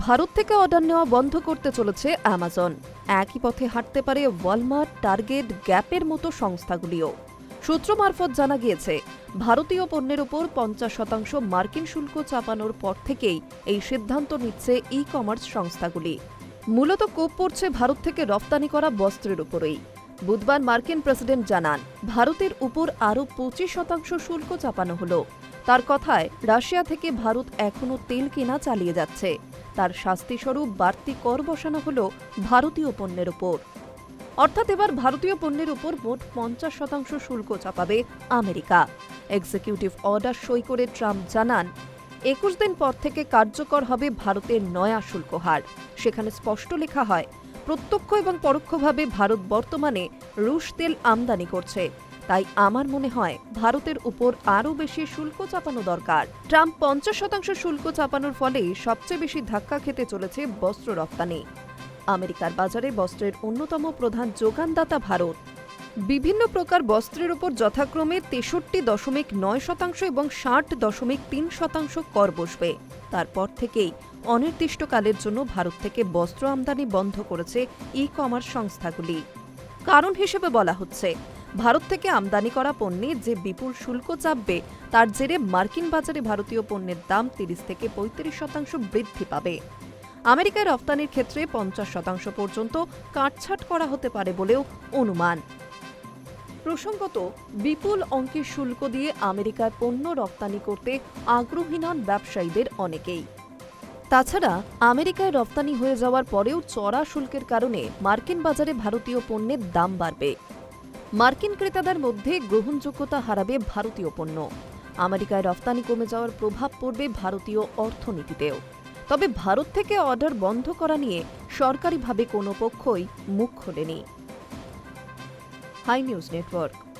ভারত থেকে অর্ডার নেওয়া বন্ধ করতে চলেছে অ্যামাজন একই পথে হাঁটতে পারে ওয়ালমার্ট টার্গেট গ্যাপের মতো সংস্থাগুলিও। সূত্র মারফত জানা গিয়েছে, ভারতীয় পণ্যের উপর পঞ্চাশ শতাংশ মার্কিন শুল্ক চাপানোর পর থেকেই এই সিদ্ধান্ত নিচ্ছে ই কমার্স সংস্থাগুলি। মূলত কোপ পড়ছে ভারত থেকে রপ্তানি করা বস্ত্রের উপরেই। বুধবার মার্কিন প্রেসিডেন্ট জানান, ভারতের উপর আরও পঁচিশ শতাংশ শুল্ক চাপানো হলো। তার কথায়, রাশিয়া থেকে ভারত এখনও তেল কেনা চালিয়ে যাচ্ছে। তার শাস্তিস্বরূপ বাড়তি কর বসানো হল ভারতীয় পণ্যের উপর। অর্থাৎ এবার ভারতীয় পণ্যের উপর মোট পঞ্চাশ শতাংশ শুল্ক চাপাবে আমেরিকা। এক্সিকিউটিভ অর্ডার সই করে ট্রাম্প জানান, একুশ দিন পর থেকে কার্যকর হবে ভারতের নয়া শুল্ক হার সেখানে স্পষ্ট লেখা হয়, প্রত্যক্ষ এবং পরোক্ষভাবে ভারত বর্তমানে রুশ তেল আমদানি করছে। তাই আমার মনে হয় ভারতের উপর আরও বেশি শুল্ক চাপানো দরকার। ট্রাম্প পঞ্চাশ শতাংশ শুল্ক চাপানোর ফলে সবচেয়ে বেশি ধাক্কা খেতে চলেছে বস্ত্র রপ্তানি। আমেরিকার বাজারে বস্ত্রের অন্যতম প্রধান যোগানদাতা ভারত। বিভিন্ন প্রকার বস্ত্রের উপর যথাক্রমে তেষট্টি দশমিক নয় শতাংশ এবং ষাট দশমিক তিন শতাংশ কর বসবে। তারপর থেকেই অনির্দিষ্টকালের জন্য ভারত থেকে বস্ত্র আমদানি বন্ধ করেছে ই কমার্স সংস্থাগুলি। কারণ হিসেবে বলা হচ্ছে ভারত থেকে আমদানি করা পণ্যে যে বিপুল শুল্ক চাপবে, তার জেরে মার্কিন বাজারে ভারতীয় পণ্যের দাম তিরিশ থেকে পঁয়ত্রিশ শতাংশ বৃদ্ধি পাবে। আমেরিকায় রপ্তানির ক্ষেত্রে পঞ্চাশ শতাংশ পর্যন্ত কাটছাট করা হতে পারে বলেও অনুমান। প্রসঙ্গত, বিপুল অঙ্কের শুল্ক দিয়ে আমেরিকায় পণ্য রপ্তানি করতে আগ্রহী নন ব্যবসায়ীদের অনেকেই। তাছাড়া, আমেরিকায় রপ্তানি হয়ে যাওয়ার পরেও চড়া শুল্কের কারণে মার্কিন বাজারে ভারতীয় পণ্যের দাম বাড়বে। মার্কিন ক্রেতাদের মধ্যে গ্রহণযোগ্যতা হারাবে ভারতীয় পণ্য। আমেরিকায় রফতানি কমে যাওয়ার প্রভাব পড়বে ভারতীয় অর্থনীতিতেও। তবে ভারত থেকে অর্ডার বন্ধ করা নিয়ে সরকারিভাবে কোনো পক্ষই মুখ খোলেনি। Hi news network.